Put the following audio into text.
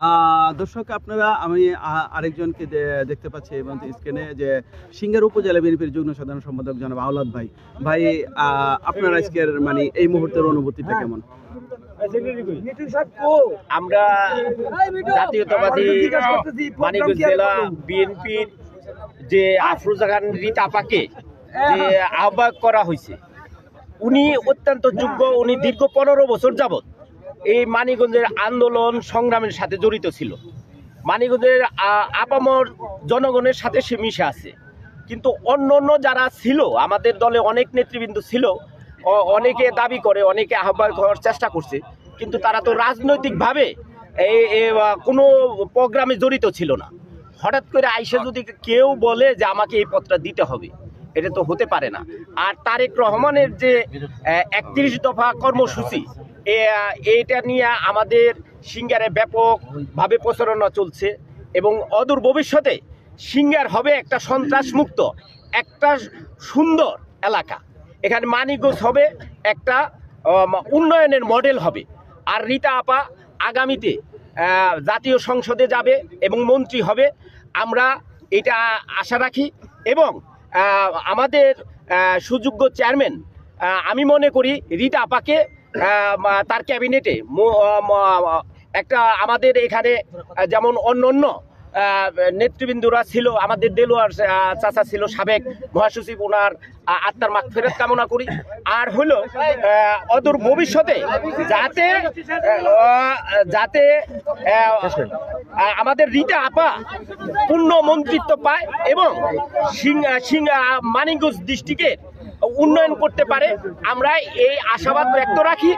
আহ, দর্শক আপনারা আমি আরেকজনকে দেখতে পাচ্ছি এবং স্ক্রিনে যে সিঙ্গার উপজেলা বিএনপির যুগ্ম সাধারণ সম্পাদক জনাব আওলাদ ভাই। ভাই আপনার আজকের মানে এই মুহূর্তের অনুভূতিটা কেমন? আমরা জাতীয়তাবাদী মানিকগঞ্জ জেলা বিএনপির যে আফরোজা খান রিত আপাকে যে আহ্বায়ক করা হয়েছে উনি অত্যন্ত যোগ্য উনি দীর্ঘ পনেরো বছর যাবত এই মানিকগঞ্জের আন্দোলন সংগ্রামের সাথে জড়িত ছিল। মানিকগঞ্জের, আ- আপামর জনগণের সাথে সে মিশে আছে। কিন্তু অন্য অন্য যারা ছিল, আমাদের দলে অনেক নেতৃবৃন্দ ছিল অনেকে দাবি করে, অনেকে আহ্বান হওয়ার চেষ্টা করছে। কিন্তু তারা তো রাজনৈতিকভাবে কোনো প্রোগ্রামে জড়িত ছিল না। হঠাৎ করে আইসা যদি কেউ বলে যে আমাকে এই পদটা দিতে হবে, এটা তো হতে পারে না। আর তারেক রহমানের যে একত্রিশ দফা কর্মসূচি এ- আ, নিয়ে আমাদের সিঙ্গারে ব্যাপকভাবে প্রচারণা চলছে এবং অদূর ভবিষ্যতে সিঙ্গার হবে একটা সন্ত্রাসমুক্ত একটা সুন্দর এলাকা। এখানে মানিকগঞ্জ হবে একটা উন্নয়নের মডেল হবে। আর রীতা আপা আগামীতে জাতীয় সংসদে যাবে এবং মন্ত্রী হবে। আমরা এটা আশা রাখি এবং আমাদের সুযোগ্য চেয়ারম্যান আমি মনে করি রীতা আপাকে তার ক্যাবিনেটে। একটা আমাদের এখানে, যেমন অন্য অন্য নেতৃবৃন্দরা ছিল, আমাদের দেলোয়ার চাচা ছিল, সাবেক মহাসচিব ওনার আত্মার মাগ ফেরত কামনা করি। আর হলো অদূর ভবিষ্যতে যাতে যাতে আমাদের রীতা আপা পূর্ণ মন্ত্রিত্ব পায় এবং সিং- সিং- মানিকগঞ্জ ডিস্ট্রিক্টের উন্নয়ন করতে পারে আমরা এই আশাবাদ ব্যক্ত রাখি।